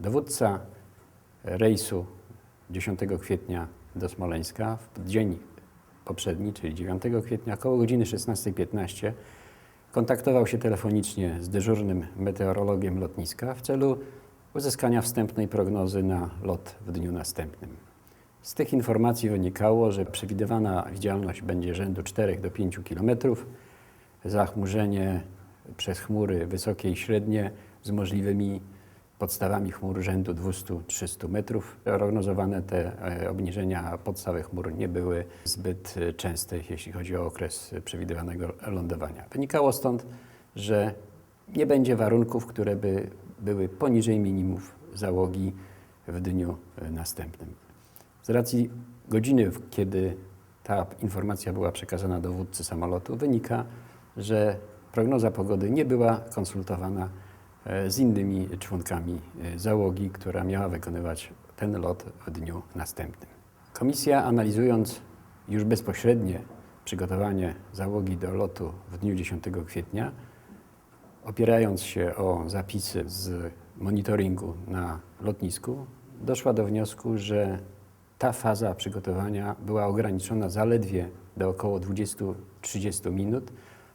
Dowódca rejsu 10 kwietnia do Smoleńska w dzień poprzedni, czyli 9 kwietnia, około godziny 16.15 kontaktował się telefonicznie z dyżurnym meteorologiem lotniska w celu uzyskania wstępnej prognozy na lot w dniu następnym. Z tych informacji wynikało, że przewidywana widzialność będzie rzędu 4 do 5 km, zachmurzenie przez chmury wysokie i średnie z możliwymi podstawami chmur rzędu 200-300 metrów. Prognozowane te e, obniżenia podstawy chmur nie były zbyt e, częste, jeśli chodzi o okres przewidywanego lądowania. Wynikało stąd, że nie będzie warunków, które by były poniżej minimów załogi w dniu e, następnym. Z racji godziny, kiedy ta informacja była przekazana dowódcy samolotu, wynika, że prognoza pogody nie była konsultowana z innymi członkami e, załogi, która miała wykonywać ten lot w dniu następnym. Komisja analizując już bezpośrednie przygotowanie załogi do lotu w dniu 10 kwietnia, opierając się o zapisy z monitoringu na lotnisku, doszła do wniosku, że ta faza przygotowania była ograniczona zaledwie do około 20-30 minut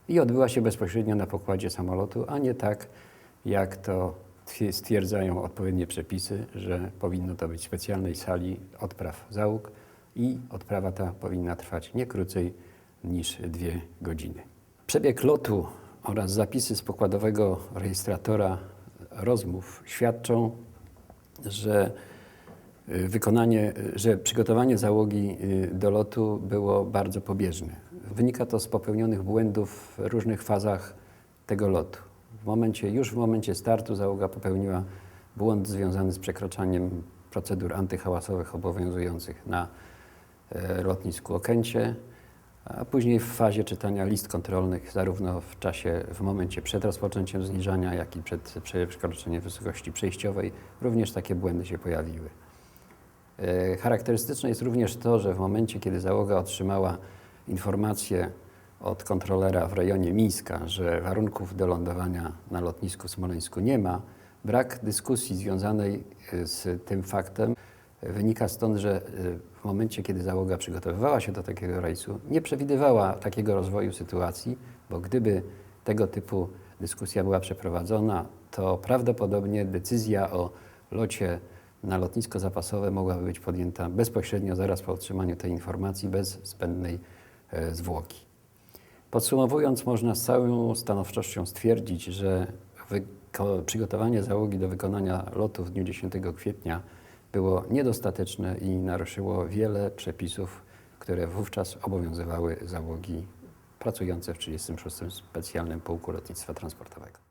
i odbyła się bezpośrednio na pokładzie samolotu, a nie tak, jak to twie- stwierdzają odpowiednie przepisy, że powinno to być w specjalnej sali odpraw załóg i odprawa ta powinna trwać nie krócej niż dwie godziny. Przebieg lotu oraz zapisy z pokładowego rejestratora rozmów świadczą, że y, wykonanie, y, że przygotowanie załogi y, do lotu było bardzo pobieżne. Wynika to z popełnionych błędów w różnych fazach tego lotu. W momencie, już w momencie startu załoga popełniła błąd związany z przekraczaniem procedur antyhałasowych obowiązujących na e, lotnisku Okęcie, a później w fazie czytania list kontrolnych, zarówno w czasie, w momencie przed rozpoczęciem zniżania, jak i przed przekroczeniem wysokości przejściowej, również takie błędy się pojawiły. E, Charakterystyczne jest również to, że w momencie, kiedy załoga otrzymała informację od kontrolera w rejonie Mińska, że warunków do lądowania na lotnisku w Smoleńsku nie ma, brak dyskusji związanej e, z tym faktem wynika stąd, że e, w momencie, kiedy załoga przygotowywała się do takiego rejsu, nie przewidywała takiego rozwoju sytuacji, bo gdyby tego typu dyskusja była przeprowadzona, to prawdopodobnie decyzja o locie na lotnisko zapasowe mogłaby być podjęta bezpośrednio zaraz po otrzymaniu tej informacji, bez zbędnej e, zwłoki. Podsumowując, można z całą stanowczością stwierdzić, że przygotowanie załogi do wykonania lotu w dniu 10 kwietnia było niedostateczne i naruszyło wiele przepisów, które wówczas obowiązywały załogi pracujące w 36. Specjalnym Pułku Lotnictwa Transportowego.